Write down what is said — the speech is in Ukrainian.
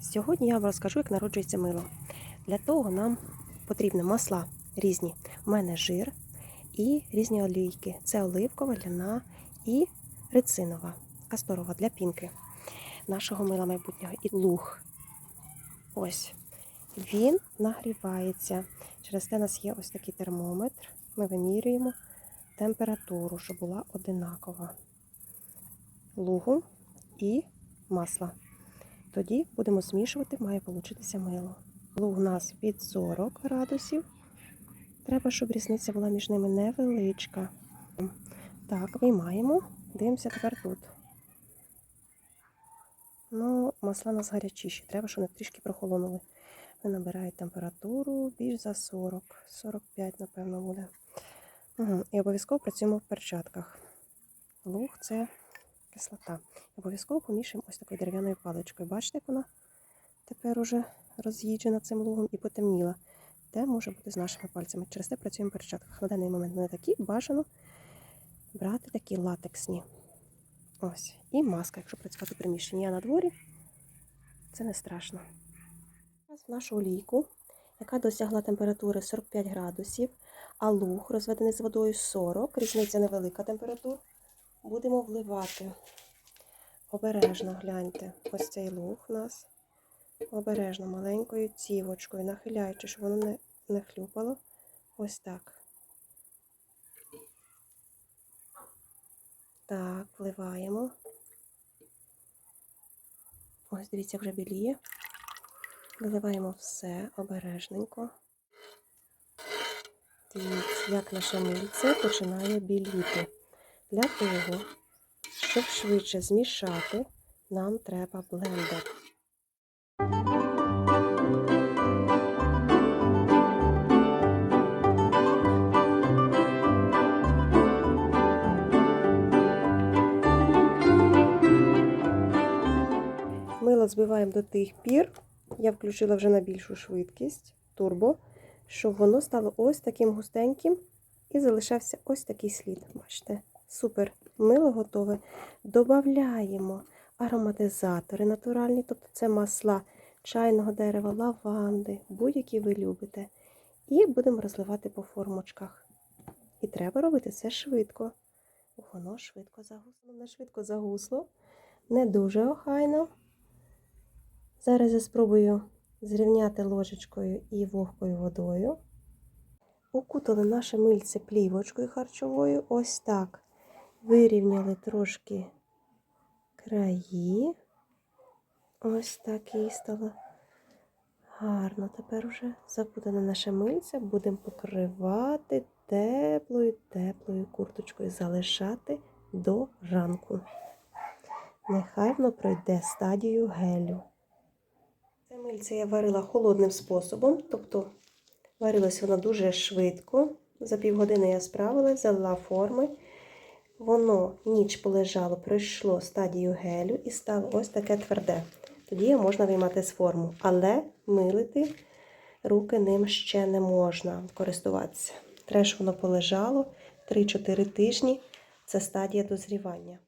Сьогодні я вам розкажу, як народжується мило. Для того нам потрібні масла різні. У мене жир і різні олійки. Це оливкова, ляна і рецинова, касторова для пінки нашого мила майбутнього. І луг. Ось. Він нагрівається. Через те у нас є ось такий термометр. Ми вимірюємо температуру, щоб була одинакова. Лугу і масла. Тоді будемо змішувати, має получитися мило. Луг у нас від 40 градусів. Треба, щоб різниця була між ними невеличка. Так, виймаємо. Дивимося тепер тут. Ну, масла у нас гарячіші. Треба, щоб вони трішки прохолонули. Вони набирають температуру більш за 40, 45, напевно, буде. Угу. І обов'язково працюємо в перчатках. Луг це кислота. Обов'язково помішуємо ось такою дерев'яною паличкою. Бачите, як вона тепер уже роз'їджена цим лугом і потемніла. Те може бути з нашими пальцями. Через те працюємо в перчатках. На даний момент вони такі бажано брати такі латексні. Ось. І маска, якщо працювати в приміщенні. Я на дворі, це не страшно. Зараз в нашу олійку, яка досягла температури 45 градусів, а луг розведений з водою 40, різниця невелика температура, будемо вливати. Обережно гляньте, ось цей луг у нас. Обережно маленькою цівочкою, нахиляючи, щоб воно не, не хлюпало. Ось так. Так, вливаємо. Ось, дивіться, вже біліє. Виливаємо все обережненько. Дивіться, як наше мильце починає біліти. Для того, щоб швидше змішати, нам треба блендер. Мило збиваємо до тих пір. Я включила вже на більшу швидкість турбо, щоб воно стало ось таким густеньким і залишався ось такий слід. Бачите, супер. Мило готове. Добавляємо ароматизатори натуральні, тобто це масла чайного дерева, лаванди, будь-які ви любите. І будемо розливати по формочках. І треба робити це швидко. Воно швидко загусло. Не швидко загусло, не дуже охайно. Зараз я спробую зрівняти ложечкою і вогкою водою. Укутали наше мильце плівочкою харчовою. Ось так. Вирівняли трошки краї. Ось так і стало гарно. Тепер уже закутане наше мильце будемо покривати теплою, теплою курточкою, залишати до ранку. Нехай воно пройде стадію гелю. Це мильце я варила холодним способом, тобто варилось воно дуже швидко. За півгодини я справилась, залила форми. Воно ніч полежало, пройшло стадію гелю і стало ось таке тверде. Тоді його можна виймати з форму, але милити руки ним ще не можна користуватися. Треш воно полежало 3-4 тижні. Це стадія дозрівання.